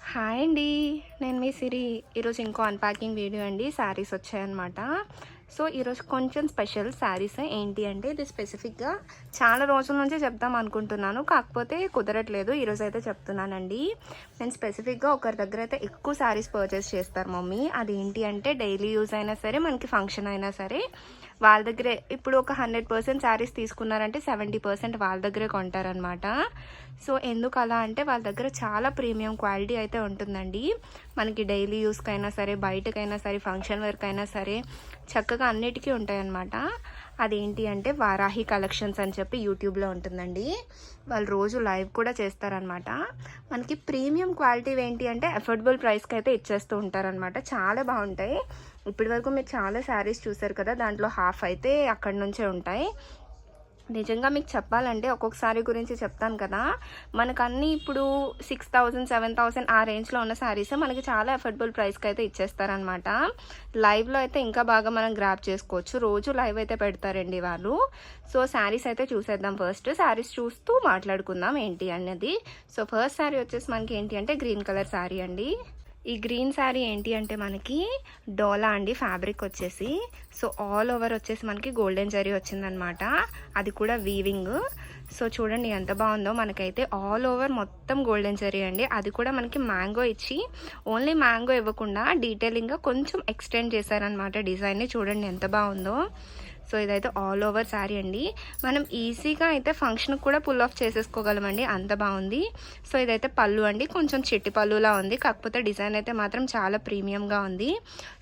Hi అండి. నేను మీ సిరి. ఈరోజు ఇంకో అన్ప్యాకింగ్ వీడియో అండి. శారీస్ వచ్చాయన్నమాట. సో ఈరోజు కొంచెం స్పెషల్ శారీస్ ఏంటి అంటే ఇది స్పెసిఫిక్గా చాలా రోజుల నుంచే చెప్దాం అనుకుంటున్నాను. కాకపోతే కుదరట్లేదు. ఈరోజు అయితే చెప్తున్నానండి. నేను స్పెసిఫిక్గా ఒకరి దగ్గర అయితే ఎక్కువ శారీస్ పర్చేస్ చేస్తారు మమ్మీ. అది ఏంటి అంటే డైలీ యూజ్ అయినా సరే మనకి ఫంక్షన్ అయినా సరే. వాళ్ళ దగ్గరే ఇప్పుడు ఒక హండ్రెడ్ పర్సెంట్ శారీస్ తీసుకున్నారంటే సెవెంటీ పర్సెంట్ వాళ్ళ దగ్గరే కొంటారనమాట సో ఎందుకు అలా అంటే వాళ్ళ దగ్గర చాలా ప్రీమియం క్వాలిటీ అయితే ఉంటుందండి. మనకి డైలీ యూస్కైనా సరే బయటకైనా సరే ఫంక్షన్ వర్క్ అయినా సరే చక్కగా అన్నిటికీ ఉంటాయన్నమాట. అదేంటి అంటే వారాహి కలెక్షన్స్ అని చెప్పి యూట్యూబ్లో ఉంటుందండి. వాళ్ళు రోజు లైవ్ కూడా చేస్తారనమాట మనకి ప్రీమియం క్వాలిటీ ఏంటి అంటే అఫోర్డబుల్ ప్రైస్కి అయితే ఇచ్చేస్తూ ఉంటారనమాట చాలా బాగుంటాయి. ఇప్పటివరకు మీరు చాలా శారీస్ చూసారు కదా దాంట్లో హాఫ్ అయితే అక్కడి నుంచే ఉంటాయి. నిజంగా మీకు చెప్పాలంటే ఒక్కొక్కసారి గురించి చెప్తాను కదా. మనకు అన్నీ ఇప్పుడు సిక్స్ థౌజండ్ సెవెన్ థౌసండ్ ఆ రేంజ్లో ఉన్న శారీస్ మనకి చాలా అఫోర్డబుల్ ప్రైస్కి అయితే ఇచ్చేస్తారనమాట లైవ్లో అయితే ఇంకా బాగా మనం గ్రాప్ చేసుకోవచ్చు. రోజు లైవ్ అయితే పెడతారండి వాళ్ళు. సో శారీస్ అయితే చూసేద్దాం ఫస్ట్ శారీస్ చూస్తూ మాట్లాడుకుందాం ఏంటి అన్నది. సో ఫస్ట్ శారీ వచ్చేసి మనకి ఏంటి అంటే గ్రీన్ కలర్ శారీ అండి. ఈ గ్రీన్ శారీ ఏంటి అంటే మనకి డోలా అండి ఫ్యాబ్రిక్ వచ్చేసి. సో ఆల్ ఓవర్ వచ్చేసి మనకి గోల్డెన్ జరీ వచ్చిందనమాట. అది కూడా వీవింగ్ సో చూడండి ఎంత బాగుందో. మనకైతే ఆల్ ఓవర్ మొత్తం గోల్డెన్ జరీ అండి. అది కూడా మనకి మ్యాంగో ఇచ్చి ఓన్లీ మ్యాంగో ఇవ్వకుండా డీటెయిలింగ్గా కొంచెం ఎక్స్టెండ్ చేశారనమాట డిజైన్ని చూడండి ఎంత బాగుందో. సో ఇదైతే ఆల్ ఓవర్ శారీ అండి. మనం ఈజీగా అయితే ఫంక్షన్కి కూడా పుల్ ఆఫ్ చేసేసుకోగలమండి. అంత బాగుంది. సో ఇదైతే పళ్ళు అండి. కొంచెం చిట్టి పళ్ళులా ఉంది. కాకపోతే డిజైన్ అయితే మాత్రం చాలా ప్రీమియంగా ఉంది.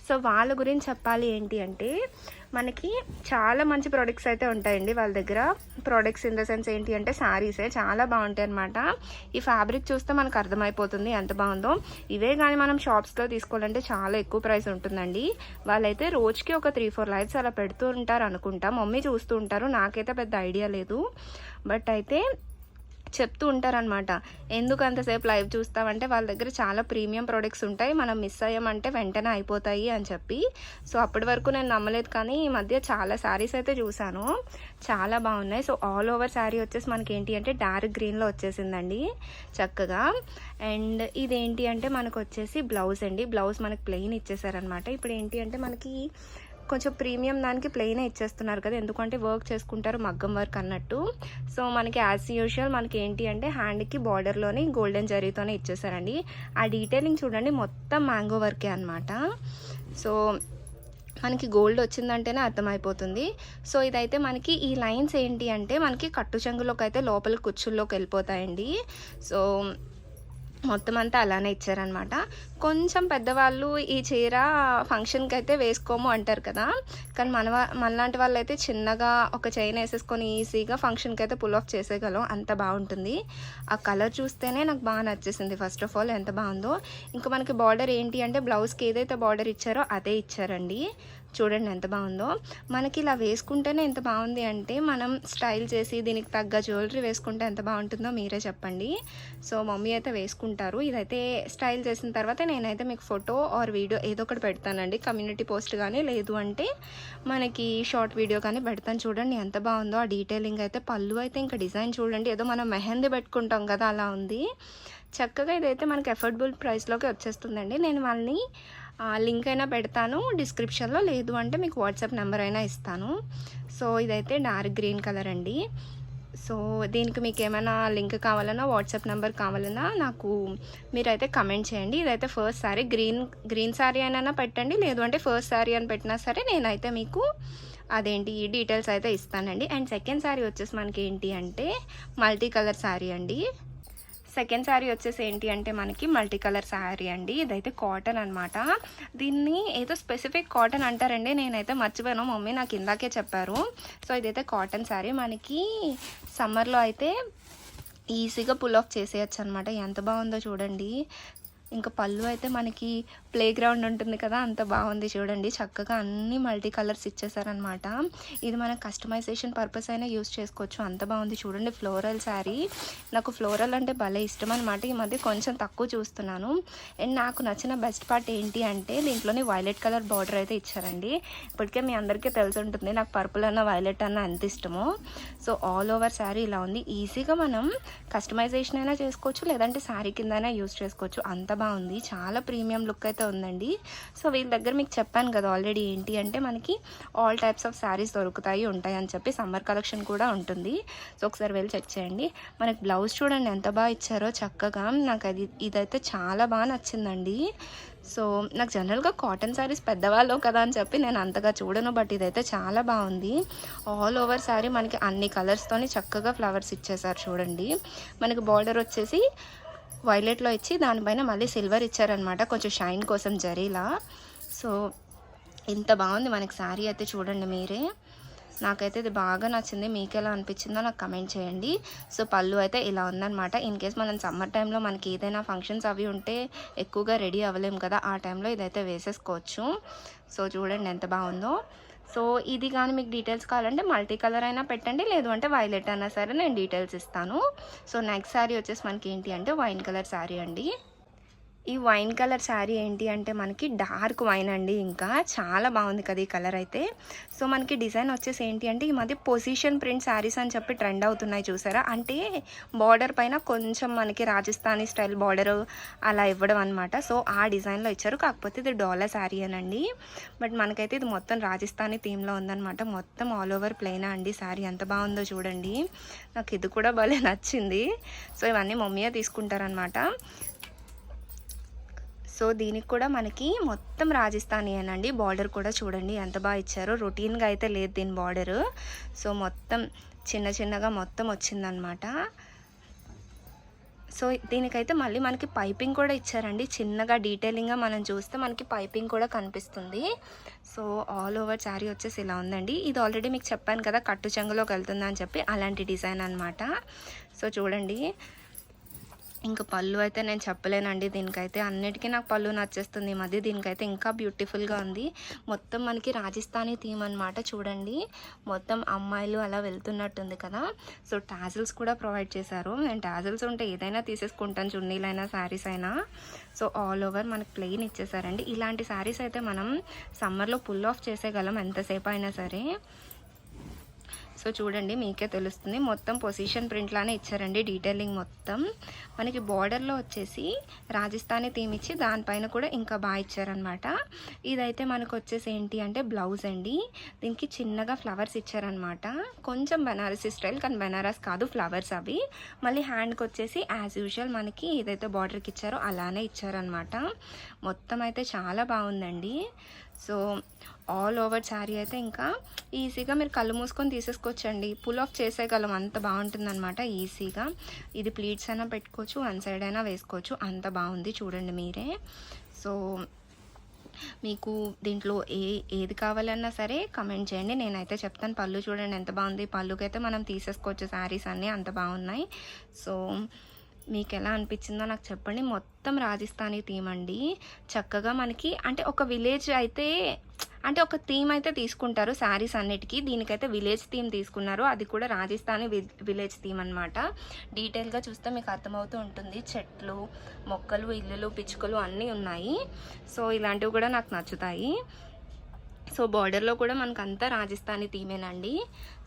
సో వాళ్ళ గురించి చెప్పాలి ఏంటి అంటే మనకి చాలా మంచి ప్రోడక్ట్స్ అయితే ఉంటాయండి వాళ్ళ దగ్గర. ప్రోడక్ట్స్ ఇన్ ద సెన్స్ ఏంటి అంటే శారీసే చాలా బాగుంటాయి అనమాట ఈ ఫ్యాబ్రిక్ చూస్తే మనకు అర్థమైపోతుంది ఎంత బాగుందో. ఇవే కానీ మనం షాప్స్లో తీసుకోవాలంటే చాలా ఎక్కువ ప్రైస్ ఉంటుందండి. వాళ్ళైతే రోజుకి ఒక త్రీ ఫోర్ లైట్స్ అలా పెడుతూ ఉంటారు అనుకుంటా. మమ్మీ చూస్తూ ఉంటారు. నాకైతే పెద్ద ఐడియా లేదు. బట్ అయితే చెప్తూ ఉంటారనమాట ఎందుకు అంతసేపు లైవ్ చూస్తామంటే వాళ్ళ దగ్గర చాలా ప్రీమియం ప్రొడక్ట్స్ ఉంటాయి. మనం మిస్ అయ్యామంటే వెంటనే అయిపోతాయి అని చెప్పి. సో అప్పటి వరకు నేను నమ్మలేదు కానీ ఈ మధ్య చాలా శారీస్ అయితే చూశాను. చాలా బాగున్నాయి. సో ఆల్ ఓవర్ శారీ వచ్చేసి మనకి ఏంటి అంటే డార్క్ గ్రీన్లో వచ్చేసిందండి చక్కగా. అండ్ ఇదేంటి అంటే మనకు వచ్చేసి బ్లౌజ్ అండి. బ్లౌజ్ మనకి ప్లెయిన్ ఇచ్చేసారనమాట ఇప్పుడు ఏంటి అంటే మనకి కొంచెం ప్రీమియం దానికి ప్లెయిన్ ఇచ్చేస్తున్నారు కదా. ఎందుకంటే వర్క్ చేసుకుంటారు మగ్గం వర్క్ అన్నట్టు. సో మనకి యాజ్ యూజువల్ మనకి ఏంటి అంటే హ్యాండ్కి బార్డర్లోని గోల్డెన్ జరీతోనే ఇచ్చేసారండి ఆ డీటెయిలింగ్ చూడండి మొత్తం మ్యాంగో వర్కే అనమాట సో మనకి గోల్డ్ వచ్చిందంటేనే అర్థమైపోతుంది. సో ఇదైతే మనకి ఈ లైన్స్ ఏంటి అంటే మనకి కట్టు చెంగులోకి అయితే లోపల కుచ్చుల్లోకి వెళ్ళిపోతాయండి. సో మొత్తం అంతా అలానే ఇచ్చారనమాట కొంచెం పెద్దవాళ్ళు ఈ చీర ఫంక్షన్కి అయితే వేసుకోము అంటారు కదా. కానీ మన మనలాంటి వాళ్ళు అయితే చిన్నగా ఒక చైన్ వేసేసుకొని ఈజీగా ఫంక్షన్కి అయితే పుల్ ఆఫ్ చేసేయగలం. అంత బాగుంటుంది. ఆ కలర్ చూస్తేనే నాకు బాగా నచ్చేసింది. ఫస్ట్ ఆఫ్ ఆల్ ఎంత బాగుందో. ఇంకా మనకి బార్డర్ ఏంటి అంటే బ్లౌజ్కి ఏదైతే బార్డర్ ఇచ్చారో అదే ఇచ్చారండి. చూడండి ఎంత బాగుందో. మనకి ఇలా వేసుకుంటేనే ఎంత బాగుంది అంటే మనం స్టైల్ చేసి దీనికి తగ్గ జ్యువెలరీ వేసుకుంటే ఎంత బాగుంటుందో మీరే చెప్పండి. సో మమ్మీ అయితే వేసుకుంటారు. ఇదైతే స్టైల్ చేసిన తర్వాత నేనైతే మీకు ఫోటో ఆర్ వీడియో ఏదో ఒకటి పెడతానండి. కమ్యూనిటీ పోస్ట్ కానీ లేదు అంటే మనకి షార్ట్ వీడియో కానీ పెడతాను చూడండి ఎంత బాగుందో. ఆ డీటెయిలింగ్ అయితే పళ్ళు అయితే ఇంకా డిజైన్ చూడండి. ఏదో మనం మెహందీ పెట్టుకుంటాం కదా అలా ఉంది. చక్కగా ఇదైతే మనకి అఫోర్డబుల్ ప్రైస్లోకి వచ్చేస్తుందండి. నేను వాళ్ళని లింక్ అయినా పెడతాను డిస్క్రిప్షన్లో లేదు అంటే మీకు వాట్సాప్ నెంబర్ అయినా ఇస్తాను. సో ఇదైతే డార్క్ గ్రీన్ కలర్ అండి. సో దీనికి మీకు ఏమైనా లింక్ కావాలన్నా వాట్సాప్ నెంబర్ కావాలన్నా నాకు మీరైతే కమెంట్ చేయండి. ఇదైతే first sari green green sari అయినా పెట్టండి లేదు అంటే ఫస్ట్ శారీ అని పెట్టినా సరే నేనైతే మీకు అదేంటి డీటెయిల్స్ అయితే ఇస్తానండి. అండ్ సెకండ్ శారీ వచ్చేసి మనకి ఏంటి అంటే మల్టీ కలర్ శారీ అండి. సెకండ్ శారీ వచ్చేసి ఏంటి అంటే మనకి మల్టీ కలర్ శారీ అండి. ఇదైతే కాటన్ అనమాట దీన్ని ఏదో స్పెసిఫిక్ కాటన్ అంటారండి. నేనైతే మర్చిపోయాను. మమ్మీ నాకు ఇందాకే చెప్పారు. సో ఇదైతే కాటన్ శారీ. మనకి సమ్మర్లో అయితే ఈజీగా పుల్ ఆఫ్ చేసేయచ్చు అనమాట ఎంత బాగుందో చూడండి. ఇంకా పళ్ళు అయితే మనకి ప్లే గ్రౌండ్ ఉంటుంది కదా అంత బాగుంది చూడండి. చక్కగా అన్ని మల్టీ కలర్స్ ఇచ్చేసారనమాట ఇది మనం కస్టమైజేషన్ పర్పస్ అయినా యూస్ చేసుకోవచ్చు. అంత బాగుంది చూడండి ఫ్లోరల్ శారీ. నాకు ఫ్లోరల్ అంటే భలే ఇష్టం అనమాట ఈ మధ్య కొంచెం తక్కువ చూస్తున్నాను. అండ్ నాకు నచ్చిన బెస్ట్ పార్ట్ ఏంటి అంటే దీంట్లోనే వైలెట్ కలర్ బార్డర్ అయితే ఇచ్చారండి. ఇప్పటికే మీ అందరికీ తెలిసి ఉంటుంది నాకు పర్పుల్ అన్న వైలెట్ అన్న ఎంత ఇష్టమో. సో ఆల్ ఓవర్ శారీ ఇలా ఉంది. ఈజీగా మనం కస్టమైజేషన్ అయినా చేసుకోవచ్చు లేదంటే శారీ కిందైనా యూస్ చేసుకోవచ్చు. అంత బాగుంది. చాలా ప్రీమియం లుక్ అయితే ఉందండి. సో వీళ్ళ దగ్గర మీకు చెప్పాను కదా ఆల్రెడీ ఏంటి అంటే మనకి ఆల్ టైప్స్ ఆఫ్ శారీస్ దొరుకుతాయి ఉంటాయి అని చెప్పి సమ్మర్ కలెక్షన్ కూడా ఉంటుంది. సో ఒకసారి వెళ్ళి చెక్ చేయండి. మనకి బ్లౌజ్ చూడండి ఎంత బాగా ఇచ్చారో చక్కగా. నాకు అది ఇదైతే చాలా బాగా నచ్చిందండి. సో నాకు జనరల్గా కాటన్ శారీస్ పెద్దవాళ్ళు కదా అని చెప్పి నేను అంతగా చూడను బట్ ఇదైతే చాలా బాగుంది. ఆల్ ఓవర్ శారీ మనకి అన్ని కలర్స్తోని చక్కగా ఫ్లవర్స్ ఇచ్చేసారు చూడండి. మనకి బార్డర్ వచ్చేసి వైలెట్లో ఇచ్చి దానిపైన మళ్ళీ సిల్వర్ ఇచ్చారనమాట కొంచెం షైన్ కోసం జరీలా. సో ఇంత బాగుంది మనకి శారీ అయితే చూడండి మీరే. నాకైతే ఇది బాగా నచ్చింది మీకు ఎలా అనిపించిందో నాకు కమెంట్ చేయండి. సో పళ్ళు అయితే ఇలా ఉందన్నమాట ఇన్ కేస్ మనం సమ్మర్ టైంలో మనకి ఏదైనా ఫంక్షన్స్ అవి ఉంటే ఎక్కువగా రెడీ అవ్వలేము కదా ఆ టైంలో ఇదైతే వేసేసుకోవచ్చు. సో చూడండి ఎంత బాగుందో. సో ఇది కానీ మీకు డీటెయిల్స్ కావాలంటే మల్టీ కలర్ అయినా పెట్టండి లేదు అంటే వైలెట్ అయినా సరే నేను డీటెయిల్స్ ఇస్తాను. సో నెక్స్ట్ శారీ వచ్చేసి మనకి ఏంటి అంటే వైన్ కలర్ శారీ అండి. ఈ వైన్ కలర్ శారీ ఏంటి అంటే మనకి డార్క్ వైన్ అండి ఇంకా చాలా బాగుంది కదా ఈ కలర్ అయితే. సో మనకి డిజైన్ వచ్చేసి ఏంటి అంటే ఈ మధ్య పొజిషన్ ప్రింట్ శారీస్ అని చెప్పి ట్రెండ్ అవుతున్నాయి చూసారా? అంటే బార్డర్ పైన కొంచెం మనకి రాజస్థానీ స్టైల్ బార్డర్ అలా ఇవ్వడం అనమాట సో ఆ డిజైన్లో ఇచ్చారు. కాకపోతే ఇది డోలా శారీ అనండి. బట్ మనకైతే ఇది మొత్తం రాజస్థానీ థీమ్లో ఉందన్నమాట. మొత్తం ఆల్ ఓవర్ ప్లెయినా అండి శారీ. ఎంత బాగుందో చూడండి. నాకు ఇది కూడా భలే నచ్చింది. సో ఇవన్నీ మమ్మీయే తీసుకుంటారనమాట సో దీనికి కూడా మనకి మొత్తం రాజస్థానీ అనండి బార్డర్ కూడా చూడండి ఎంత బాగా ఇచ్చారో. రొటీన్గా అయితే లేదు దీని బార్డర్. సో మొత్తం చిన్న చిన్నగా మొత్తం వచ్చిందనమాట సో దీనికైతే మళ్ళీ మనకి పైపింగ్ కూడా ఇచ్చారండి. చిన్నగా డీటెయిలింగ్గా మనం చూస్తే మనకి పైపింగ్ కూడా కనిపిస్తుంది. సో ఆల్ ఓవర్ శారీ వచ్చేసి ఇలా ఉందండి. ఇది ఆల్రెడీ మీకు చెప్పాను కదా కట్టు చెంగులోకి వెళ్తుందని చెప్పి అలాంటి డిజైన్ అనమాట సో చూడండి. ఇంకా పళ్ళు అయితే నేను చెప్పలేనండి. దీనికైతే అన్నిటికీ నాకు పళ్ళు నచ్చేస్తుంది. ఈ మధ్య దీనికైతే ఇంకా బ్యూటిఫుల్గా ఉంది. మొత్తం మనకి రాజస్థానీ థీమ్ అనమాట చూడండి. మొత్తం అమ్మాయిలు అలా వెళ్తున్నట్టుంది కదా. సో టాజిల్స్ కూడా ప్రొవైడ్ చేశారు. నేను టాజిల్స్ ఉంటే ఏదైనా తీసేసుకుంటాను చున్నీలైనా శారీస్ అయినా. సో ఆల్ ఓవర్ మనకి ప్లెయిన్ ఇచ్చేసారండి ఇలాంటి శారీస్ అయితే మనం సమ్మర్లో పుల్ ఆఫ్ చేసేయగలం ఎంతసేపు అయినా సరే. సో చూడండి మీకే తెలుస్తుంది. మొత్తం పొజిషన్ ప్రింట్ లానే ఇచ్చారండి డీటెయిలింగ్ మొత్తం. మనకి బార్డర్లో వచ్చేసి రాజస్థానీ థీమ్ ఇచ్చి దానిపైన కూడా ఇంకా బాగా ఇచ్చారనమాట ఇదైతే మనకు వచ్చేసి ఏంటి అంటే బ్లౌజ్ అండి. దీనికి చిన్నగా ఫ్లవర్స్ ఇచ్చారనమాట కొంచెం బనారసీ స్టైల్ కానీ బనారస్ కాదు ఫ్లవర్స్ అవి. మళ్ళీ హ్యాండ్కి వచ్చేసి యాజ్ యూజువల్ మనకి ఏదైతే బార్డర్కి ఇచ్చారో అలానే ఇచ్చారనమాట మొత్తం అయితే చాలా బాగుందండి. సో ఆల్ ఓవర్ శారీ అయితే ఇంకా ఈజీగా మీరు కళ్ళు మూసుకొని తీసేసుకోవచ్చండి. పుల్ ఆఫ్ చేసేయగలం అంత బాగుంటుందన్నమాట ఈజీగా. ఇది ప్లీట్స్ అయినా పెట్టుకోవచ్చు వన్ సైడ్ అయినా వేసుకోవచ్చు అంత బాగుంది చూడండి మీరే. సో మీకు దీంట్లో ఏ ఏది కావాలన్నా సరే కమెంట్ చేయండి. నేనైతే చెప్తాను పళ్ళు చూడండి ఎంత బాగుంది. పళ్ళుకైతే మనం తీసేసుకోవచ్చు శారీస్ అన్నీ అంత బాగున్నాయి. సో మీకు ఎలా అనిపించిందో నాకు చెప్పండి. మొత్తం రాజస్థానీ థీమ్ అండి. చక్కగా మనకి అంటే ఒక విలేజ్ అయితే అంటే ఒక థీమ్ అయితే తీసుకుంటారు శారీస్ అన్నిటికీ. దీనికైతే విలేజ్ థీమ్ తీసుకున్నారు. అది కూడా రాజస్థానీ విలేజ్ థీమ్ అనమాట డీటెయిల్గా చూస్తే మీకు అర్థమవుతూ ఉంటుంది. చెట్లు మొక్కలు ఇల్లులు పిచ్చుకలు అన్నీ ఉన్నాయి. సో ఇలాంటివి కూడా నాకు నచ్చుతాయి. సో బార్డర్లో కూడా మనకు అంతా రాజస్థానీ థీమేనండి.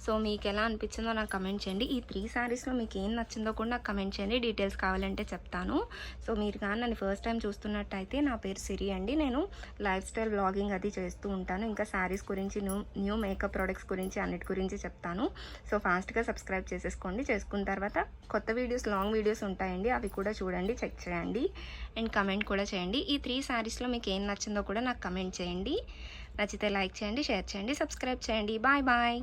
సో మీకు ఎలా అనిపించిందో నాకు కమెంట్ చేయండి. ఈ త్రీ శారీస్లో మీకు ఏం నచ్చిందో కూడా నాకు కమెంట్ చేయండి. డీటెయిల్స్ కావాలంటే చెప్తాను. సో మీరు కానీ నన్ను ఫస్ట్ టైం చూస్తున్నట్టయితే నా పేరు సిరి అండి. నేను లైఫ్ స్టైల్ బ్లాగింగ్ అది చేస్తూ ఉంటాను. ఇంకా శారీస్ గురించి న్యూ న్యూ మేకప్ ప్రోడక్ట్స్ గురించి అన్నిటి గురించి చెప్తాను. సో ఫాస్ట్గా సబ్స్క్రైబ్ చేసేసుకోండి. చేసుకున్న తర్వాత కొత్త వీడియోస్ లాంగ్ వీడియోస్ ఉంటాయండి. అవి కూడా చూడండి చెక్ చేయండి. అండ్ కమెంట్ కూడా చేయండి. ఈ త్రీ శారీస్లో మీకు ఏం నచ్చిందో కూడా నాకు కమెంట్ చేయండి. నచ్చితే లైక్ చేయండి షేర్ చేయండి సబ్స్క్రైబ్ చేయండి. Bye bye.